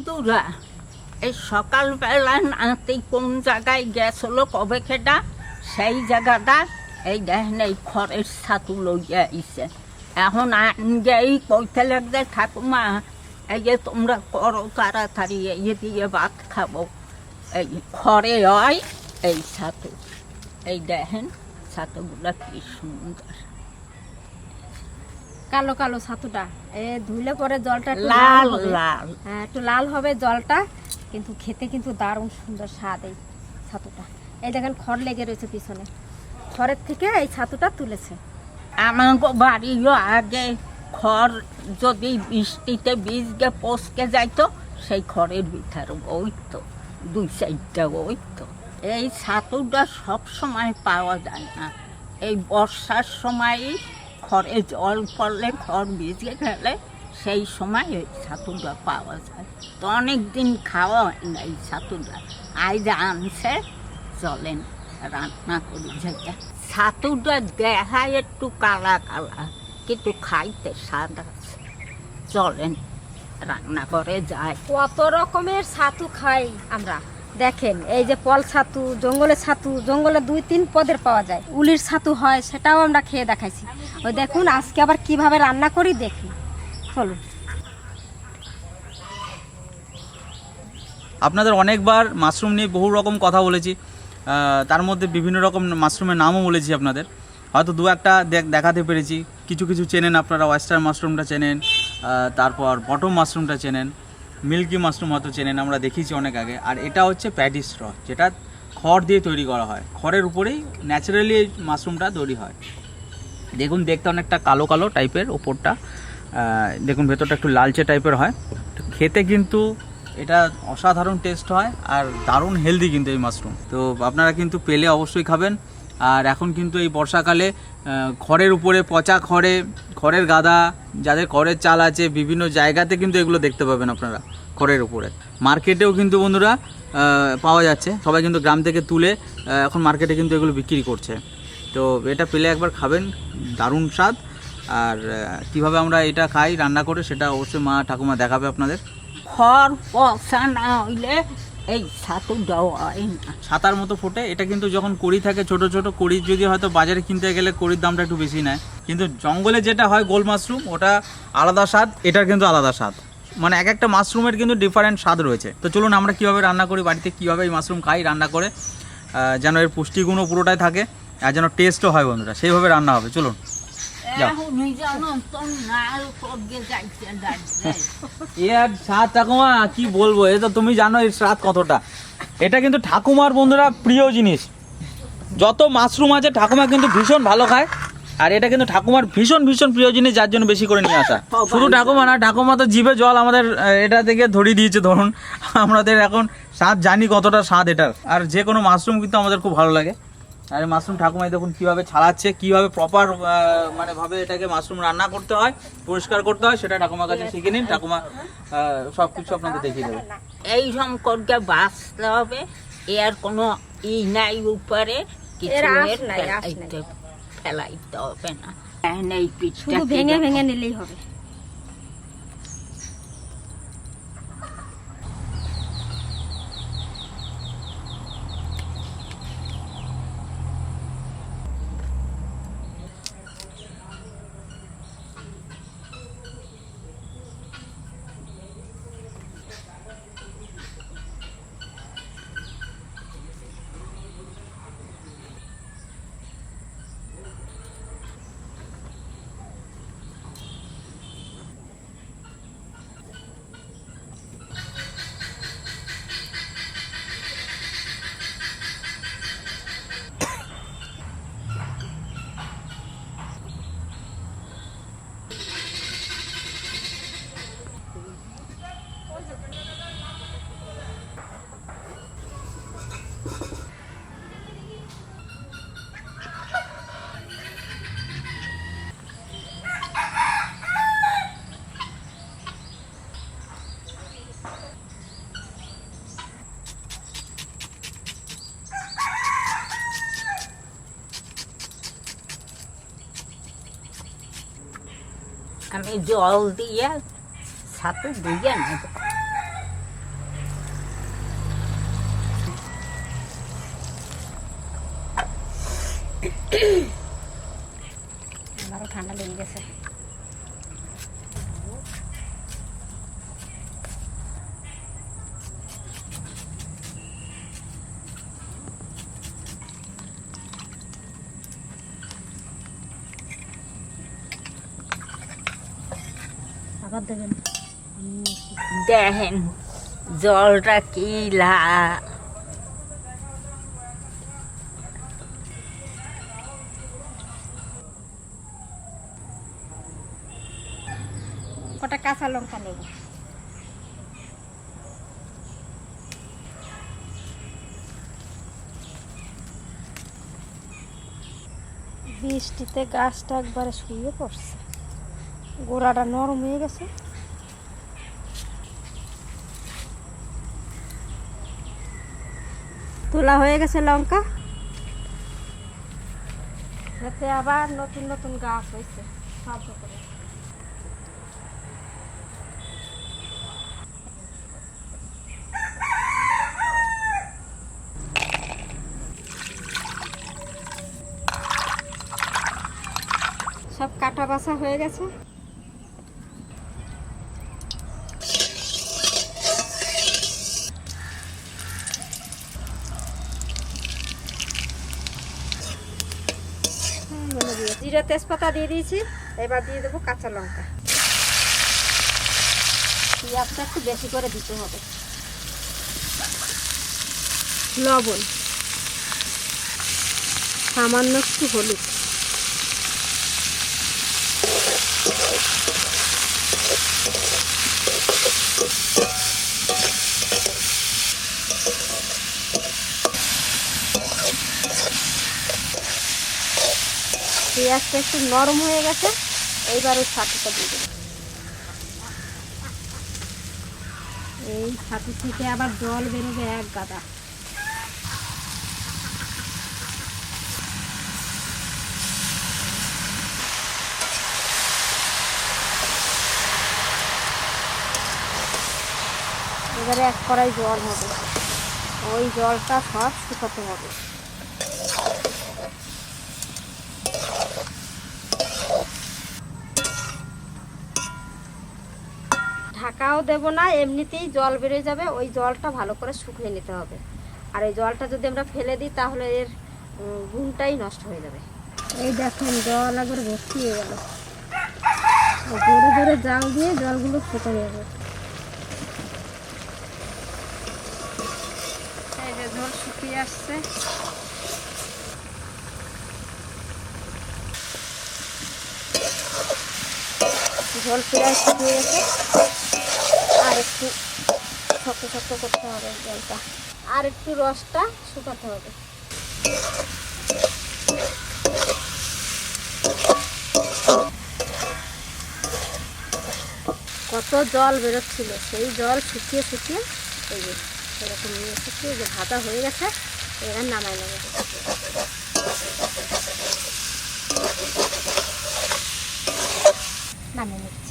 বন্ধুরা, এই সকালবেলা নাতি কোন জায়গায় গেছিল কবে খেটা? সেই জায়গাটা, এই দেখেন, এই খড়ের ছাতু লইয়া আইছে। এখন আনগেই কইতে লাগছে ঠাকুমা, এই যে তোমরা করো তাড়াতাড়ি, এই দিয়ে ভাত খাব। এই খড়ে হয় এই ছাতু। এই দেখেন, ছাতুগুলা কি সুন্দর। কালো কালো ছাতুটা। এ ধুলে পরে জলটা লাল লাল হ্যাঁ একটু লাল হবে জলটা কিন্তু খেতে কিন্তু দারুণ সুন্দর স্বাদ এই ছাতুটা। এই দেখেন খড় লেগে রয়েছে পিছনে। খড়ের থেকে এই ছাতুটা তুলেছে। আমাকে বাড়িও আগে খড় যদি বৃষ্টিতে বীজকে পচকে যাইতো সেই খড়ের ভিতরে বইতো দুই সাইডটা বইতো। এই ছাতুটা সব সময় পাওয়া যায় না। এই বর্ষার সময় খড়ে জল পড়লে খড় ভিজে গেলে সেই সময় ওই ছাতুটা পাওয়া যায়। তো অনেক দিন খাওয়া হয় না এই ছাতুটা। আজ আনছে, চলেন রান্না করি যেটা। ছাতুটা দেখায় একটু কালা কালা, কিন্তু খাইতে স্বাদ আছে। চলেন রান্না করে যায় কত রকমের ছাতু খাই আমরা। দেখেন, এই যে পল ছাতু, জঙ্গলের ছাতু, জঙ্গলে দুই তিন পদের পাওয়া যায়। উলির ছাতু হয়, সেটাও আমরা খেয়ে দেখাইছি। ওই দেখুন, আজকে আবার কীভাবে রান্না করি দেখি। চলুন। আপনাদের অনেকবার মাশরুম নিয়ে বহু রকম কথা বলেছি তার মধ্যে বিভিন্ন রকম মাশরুমের নামও বলেছি আপনাদের। হয়তো দু একটা দেখ- দেখাতে পেরেছি। কিছু কিছু চেনেন আপনারা, ওয়েস্টার্ন মাশরুমটা চেনেন তারপর বটম মাশরুমটা চেনেন। মিল্কি মাশরুম হয়তো চেনেন, আমরা দেখিয়েছি অনেক আগে। আর এটা হচ্ছে প্যাডি স্ট্র যেটা খড় দিয়ে তৈরি করা হয়। খড়ের উপরেই ন্যাচারালি এই মাশরুমটা তৈরি হয়। দেখুন, দেখতে অনেকটা কালো কালো টাইপের ওপরটা দেখুন, ভেতরটা একটু লালচে টাইপের হয়। খেতে কিন্তু এটা অসাধারণ টেস্ট হয় আর দারুণ হেলদি কিন্তু এই মাশরুম। তো আপনারা কিন্তু পেলে অবশ্যই খাবেন। আর এখন কিন্তু এই বর্ষাকালে খড়ের উপরে পচা খড়ে, খড়ের গাদা, যাদের খড়ের চাল আছে, বিভিন্ন জায়গাতে কিন্তু এগুলো দেখতে পাবেন আপনারা, খড়ের উপরে। মার্কেটেও কিন্তু বন্ধুরা পাওয়া যাচ্ছে, সবাই কিন্তু গ্রাম থেকে তুলে এখন মার্কেটে কিন্তু এগুলো বিক্রি করছে। তো এটা পেলে একবার খাবেন, দারুণ স্বাদ। আর কীভাবে আমরা এটা খাই, রান্না করে, সেটা অবশ্যই মা ঠাকুমা দেখাবে আপনাদের। খড় পচা না হইলে এই ছাতু ছাতার মতো ফোটে, এটা কিন্তু যখন কড়ি থাকে, ছোট ছোট কড়ি যদি হয়তো বাজারে কিনতে গেলে কড়ির দামটা একটু বেশি নেয়। কিন্তু জঙ্গলে যেটা হয়, গোল মাশরুম, ওটা আলাদা স্বাদ, এটার কিন্তু আলাদা স্বাদ। মানে এক একটা মাশরুমের কিন্তু ডিফারেন্ট স্বাদ রয়েছে। তো চলুন আমরা কীভাবে রান্না করি, বাড়িতে কীভাবে এই মাশরুম খাই, রান্না করে যেন এর পুষ্টিগুণও পুরোটাই থাকে, আর যেন টেস্টও হয় বন্ধুরা, সেইভাবে রান্না হবে, চলুন। স্বাদ ঠাকুমা কি বলব? এ তো তুমি জানো এর স্বাদ কতটা। এটা কিন্তু ঠাকুমার বন্ধুরা প্রিয় জিনিস। যত মাশরুম আছে ঠাকুমা কিন্তু ভীষণ ভালো খায়। আর এটা কিন্তু ঠাকুমার ভীষণ ভীষণ প্রিয় জিনিস যার জন্য বেশি করে নিয়ে আসা। শুধু ঠাকুমা না ঠাকুমা তো জিভে জল আমাদের এটা থেকে ধরিয়ে দিয়েছে ধরুন। আমাদের এখন স্বাদ জানি কতটা স্বাদ এটার। আর যে কোনো মাশরুম কিন্তু আমাদের খুব ভালো লাগে। আর এই মাশরুম ঠাকুমাই দেখুন কীভাবে ছাড়াচ্ছে কীভাবে প্রপার মানে ভাবে এটাকে মাশরুম রান্না করতে হয় পরিষ্কার করতে হয় সেটা ঠাকুমার কাছে শিখে নিন ঠাকুমা সব কিছু আপনাদের দেখিয়ে দেবে। এই সম্পর্কে বাঁচতে হবে এর কোনো ই নাই উপরে ফেলাইতে হবে না। ভেঙে ভেঙে নিলেই হবে। আমি জল দিয়ে সাথে দিয়ে নেব। ঠান্ডা লেগে গেছে। আবার দেবেন। দেখেন জলটা কি লা কটা কাঁচা লঙ্কা নেব। বৃষ্টিতে গাছটা একবারে শুয়ে পড়ছে। গোড়াটা নরম হয়ে গেছে। তোলা হয়ে গেছে লঙ্কা। এতে আবার নতুন নতুন গাছ হয়েছে, সব কাটা বাছা হয়ে গেছে। জিরা তেজপাতা দিয়ে দিয়েছি, এবার দিয়ে দেবো কাঁচা লঙ্কা। পেঁয়াজটা একটু বেশি করে দিতে হবে। লবণ। সামান্য একটু হলুদ। পেঁয়াজটা একটু নরম হয়ে গেছে, এইবার ওই ছাতুটা দিয়ে দেবো। এই ছাতু থেকে আবার জল বেরোবে এক গাদা। এবারে এক কড়াই জল হবে। ওই জলটা সব শুকাতে হবে। দেব না এমনিতেই জল বেরিয়ে যাবে ওই জলটা ভালো করে শুকিয়ে নিতে হবে। আর এই জলটা যদি আমরা ফেলে দিই তাহলে এর গুণটাই নষ্ট হয়ে যাবে। এই দেখেন জল একবার ভর্তি হয়ে গেল। জোরে জোরে জাল দিয়ে জলগুলো শুকিয়ে যাবে। এই যে জল শুকিয়ে আসছে। জল প্রায় শুকিয়ে গেছে। একটু শক্ত শক্ত করতে হবে জলটা আর একটু রসটা শুকাতে হবে। কত জল বেরোচ্ছিল, সেই জল শুকিয়ে শুকিয়ে এই যে এরকম নিয়ে শুকিয়ে যে ভাজা হয়ে গেছে, এবার নামাই নেবে। নামিয়ে নিচ্ছি।